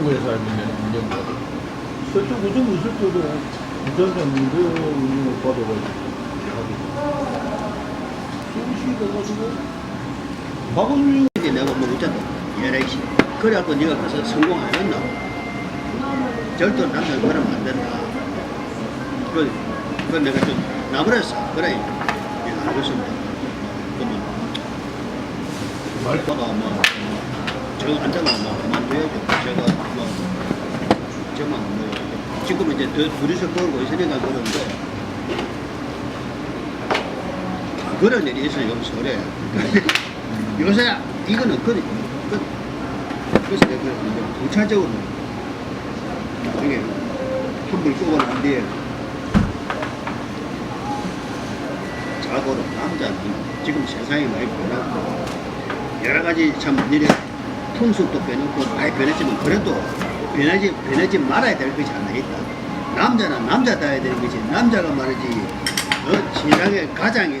북부에 살면 인정받아. 저쪽 우정 있을 때도 부산장 민정이 받아가지고 가가지고 박원순 이제 내가 뭐 웃잖아. 얘라이씨. 그래갖고 네가 가서 성공 안 했나? 절대 남자는 그러면 안 된다. 그, 그 내가 좀 나버렸어. 그래. 예, 알겠습니다. 그러면 뭐, 뭐 저거 앉아가 뭐 그만둬야죠. 제가 뭐 저만 뭐 지금 이제 더 둘이서 걸고 있으니까 그런데 아, 그런 일이 있어요. 요새 그래. 요새 이거는 그, 그 그래서 내가 이제 부차적으로 이게 한불 쏘고 난 뒤에 자고로 남자는 지금 세상이 많이 변했고 여러 가지 참 일에 풍습도 변했고 많이 변했지만 그래도 변하지 변하지 말아야 될 것이 하나 있다. 남자는 남자다야 되는 것이 남자가 말이지 어, 세상의 가장이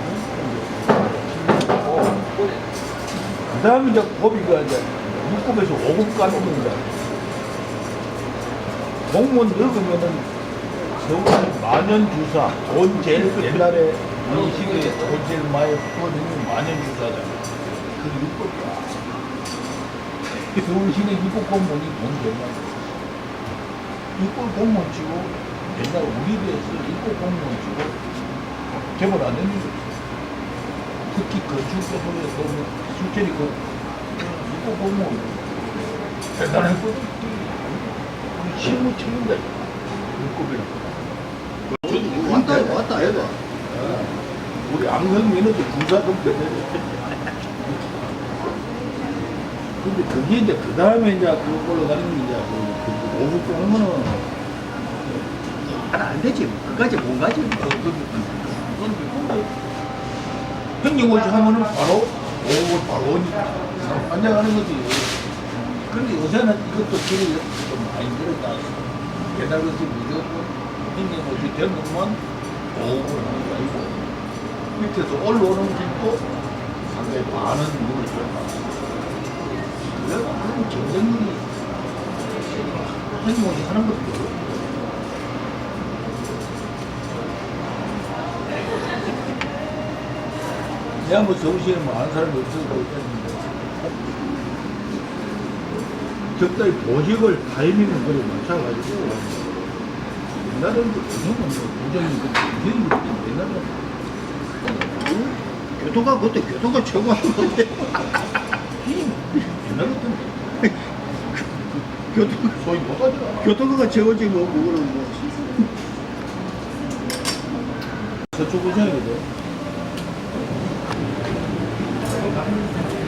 그 다음에 이제 법이가 이제 6급에서 5급 가는 겁니다. 공무원 늙으면은 서울 만연주사 돈 제일 옛날에 이 시기에 돈 제일 많이 풀어주는 만연주사잖아. 그게 6급이야. 서울시내 입국 공무원이 돈 제일 많이 입국 공무원 치고 옛날 우리 배에서 입국 공무원 치고 개발 안 거지. 특히 건축 쪽에서 뭐 실제로 그 입국 공무원 대단했거든. 우리 실무 책임자 입국이라고. 왔다 왔다 얘가 우리 안경민은 군사금 배대. 근데 그게 이제 그 다음에 이제 그 올라가는 게 이제 그, 그 오후 공무원은 안 되지. 그까지 못 가지 행정고시 하면은 바로 오후 바로 오니까 환장하는 거지. 그런데 요새는 이것도 길이 좀 많이 늘었다. 같이 무조건 행정고시 된 것만 오후를 하는 게 아니고 밑에서 올라오는 길도 상당히 많은 물을 들어가. 내가 그런 경쟁률이 행정고시 하는 것도 어려워. 내가 뭐 서울시에 뭐 아는 사람이 없어서 그랬는데. 적당히 보직을 타이밍을 그래 맞춰가지고. 옛날에는 뭐 부정이 그 부정이 옛날에. 교도가 그때 교도가 최고하는 건데. 옛날 같은 교도 소위 못하더라 교도가 최고지 뭐 그거는 뭐. 서쪽 부정이거든 ครับ